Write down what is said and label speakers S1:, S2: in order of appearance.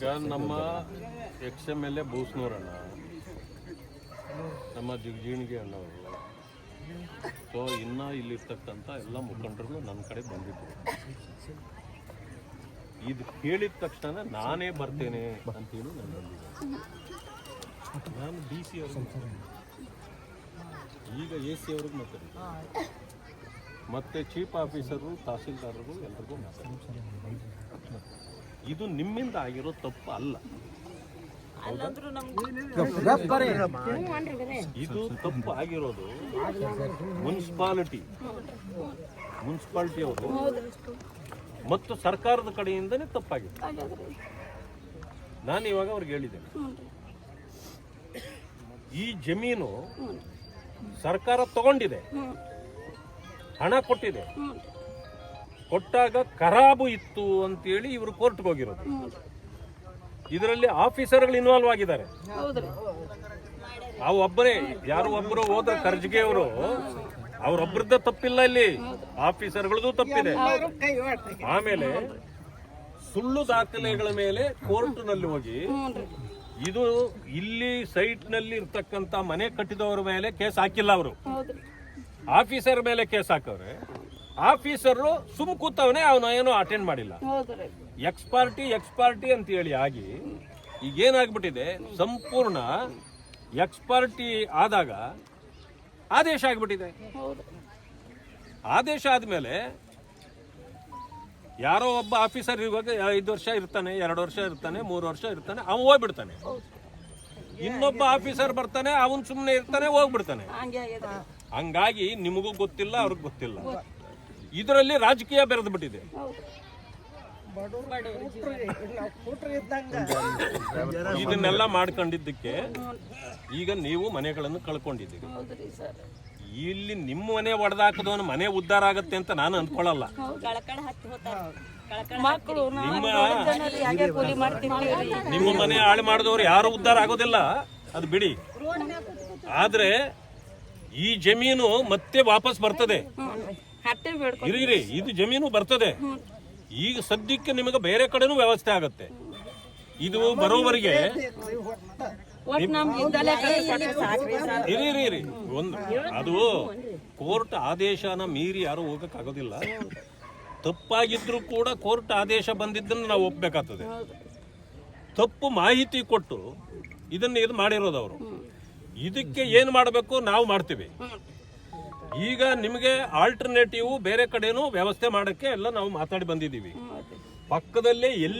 S1: ಈಗ ನಮ್ಮ ex M L A ಬೂಸ್ನೂರಣ್ಣ ನಮ್ಮ ಜಿಗಜೀಣಿಗೆ ಅಣ್ಣವರು. ಸೊ ಇನ್ನು ಇಲ್ಲಿರ್ತಕ್ಕಂಥ ಎಲ್ಲ ಮುಖಂಡರು ನನ್ನ ಕಡೆ ಬಂದಿದ್ದರು ಇದು ಕೇಳಿದ ತಕ್ಷಣ ನಾನೇ ಬರ್ತೇನೆ ಅಂತೇಳಿ ನಾನು ಬಂದಿದ್ದೆ ನಾನು ಡಿ ಸಿ ಅವರು ಈಗ ಎ ಸಿ ಅವ್ರಿಗೆ ಮಾತಾಡಿದ್ದೆ ಮತ್ತೆ ಚೀಫ್ ಆಫೀಸರು ತಹಸೀಲ್ದಾರರು ಎಲ್ರಿಗೂ ಮಾತಾಡಿದ್ದೆ ಇದು ನಿಮ್ಮಿಂದ ಆಗಿರೋ ತಪ್ಪು ಅಲ್ಲ. ಇದು ತಪ್ಪು ಆಗಿರೋದು ಮುನ್ಸಿಪಾಲಿಟಿ. ಮುನ್ಸಿಪಾಲಿಟಿ ಅವರು. ಮತ್ತು ಸರ್ಕಾರದ ಕಡೆಯಿಂದನೇ ತಪ್ಪಾಗಿದೆ. ನಾನು ಇವಾಗ ಅವ್ರಿಗೆ ಹೇಳಿದ್ದೇನೆ. ಈ ಜಮೀನು ಸರ್ಕಾರ ತಗೊಂಡಿದೆ. ಹಣ ಕೊಟ್ಟಿದೆ. ಕೊಟ್ಟಾಗ ಖರಾಬು ಇತ್ತು ಅಂತೇಳಿ ಇವರು ಕೋರ್ಟ್ಗೆ ಹೋಗಿರೋದು. ಇದರಲ್ಲಿ ಆಫೀಸರ್ಗಳು ಇನ್ವಾಲ್ವ್ ಆಗಿದ್ದಾರೆ. ಆ ಒಬ್ಬರೇ ಯಾರು ಒಬ್ಬರು ಹೋದ ಖರ್ಜಿಗೆ ಅವರು ಅವ್ರೊಬ್ಬರದ್ದ ತಪ್ಪಿಲ್ಲ ಇಲ್ಲಿ. ಆಫೀಸರ್ಗಳದ್ದು ತಪ್ಪಿದೆ. ಆಮೇಲೆ ಸುಳ್ಳು ದಾಖಲೆಗಳ ಮೇಲೆ ಕೋರ್ಟ್ನಲ್ಲಿ ಹೋಗಿ ಇದು ಇಲ್ಲಿ ಸೈಟ್ನಲ್ಲಿ ಇರ್ತಕ್ಕಂತ ಮನೆ ಕಟ್ಟಿದವರ ಮೇಲೆ ಕೇಸ್ ಹಾಕಿಲ್ಲ ಅವರು. ಆಫೀಸರ್ ಮೇಲೆ ಕೇಸ್ ಹಾಕವ್ರೆ. ಆಫೀಸರ್ ಸುಮ್ ಕೂತವನೇ ಅವನ ಏನೋ ಅಟೆಂಡ್ ಮಾಡಿಲ್ಲ. ಎಕ್ಸ್ ಪಾರ್ಟಿ ಎಕ್ಸ್ ಪಾರ್ಟಿ ಅಂತ ಹೇಳಿ ಆಗಿ ಈಗ ಏನಾಗ್ಬಿಟ್ಟಿದೆ? ಸಂಪೂರ್ಣ ಎಕ್ಸ್ ಪಾರ್ಟಿ ಆದಾಗ ಆದೇಶ ಆಗ್ಬಿಟ್ಟಿದೆ. ಆದೇಶ ಆದ್ಮೇಲೆ ಯಾರೋ ಒಬ್ಬ ಆಫೀಸರ್ ಇವಾಗ ಐದು ವರ್ಷ ಇರ್ತಾನೆ ಎರಡು ವರ್ಷ ಇರ್ತಾನೆ ಮೂರು ವರ್ಷ ಇರ್ತಾನೆ ಅವನು ಹೋಗ್ಬಿಡ್ತಾನೆ. ಇನ್ನೊಬ್ಬ ಆಫೀಸರ್ ಬರ್ತಾನೆ ಅವನ್ ಸುಮ್ಮನೆ ಇರ್ತಾನೆ ಹೋಗ್ಬಿಡ್ತಾನೆ. ಹಂಗಾಗಿ ನಿಮಗೂ ಗೊತ್ತಿಲ್ಲ ಅವ್ರಿಗೆ ಗೊತ್ತಿಲ್ಲ. ಇದರಲ್ಲಿ ರಾಜಕೀಯ ಬೆರೆದು ಬಿಟ್ಟಿದೆ. ಇದನ್ನೆಲ್ಲ ಮಾಡ್ಕೊಂಡಿದ್ದಕ್ಕೆ ಈಗ ನೀವು ಮನೆಗಳನ್ನು ಕಳ್ಕೊಂಡಿದ್ದೀರಿ. ಇಲ್ಲಿ ನಿಮ್ಮ ಮನೆ ಒಡೆದಾಕದವನು ಮನೆ ಉದ್ಧಾರ ಆಗತ್ತೆ ಅಂತ ನಾನು
S2: ಅನ್ಕೊಳ್ಳಲ್ಲ
S1: ನಿಮ್ಮ ಮನೆ ಹಾಳು ಮಾಡಿದವರು ಯಾರು ಉದ್ಧಾರ ಆಗೋದಿಲ್ಲ? ಅದು ಬಿಡಿ. ಆದ್ರೆ ಈ ಜಮೀನು ಮತ್ತೆ ವಾಪಸ್ ಬರ್ತದೆ.
S2: ಹಟ್ಟೆ
S1: ಇರಿ ಇರಿ ಇದು ಜಮೀನು ಬರ್ತದೆ. ಈಗ ಸದ್ಯಕ್ಕೆ ನಿಮಗೆ ಬೇರೆ ಕಡೆನೂ ವ್ಯವಸ್ಥೆ ಆಗತ್ತೆ. ಇದು ಬರೋವರಿಗೆ
S2: ಒಟ್ಟು ನಮ್ಗೆ ಇದ್ದಲ್ಲೇ ಕಟ್ಟಿ ಸಾಕ್ರಿ ಸರ್
S1: ಇರಿ ಇರಿ ಇರಿ. ಒಂದು ಅದು ಕೋರ್ಟ್ ಆದೇಶನ ಮೀರಿ ಯಾರು ಹೋಗಕ್ ಆಗೋದಿಲ್ಲ ತಪ್ಪಾಗಿದ್ರು ಕೂಡ ಕೋರ್ಟ್ ಆದೇಶ ಬಂದಿದ್ದನ್ನು ನಾವು ಒಪ್ಪಬೇಕಾಗ್ತದೆ ತಪ್ಪು ಮಾಹಿತಿ ಕೊಟ್ಟು ಇದನ್ನ ಇದು ಮಾಡಿರೋದು ಅವರು. ಇದಕ್ಕೆ ಏನು ಮಾಡಬೇಕು? ನಾವು ಮಾಡ್ತೀವಿ. ಈಗ ನಿಮಗೆ ಆಲ್ಟರ್ನೇಟಿವ್ ಬೇರೆ ಕಡೆನೂ ವ್ಯವಸ್ಥೆ ಮಾಡಕ್ಕೆ ಎಲ್ಲ ನಾವು ಮಾತಾಡಿ ಬಂದಿದ್ದೀವಿ. ಪಕ್ಕದಲ್ಲೇ ಎಲ್ಲಿ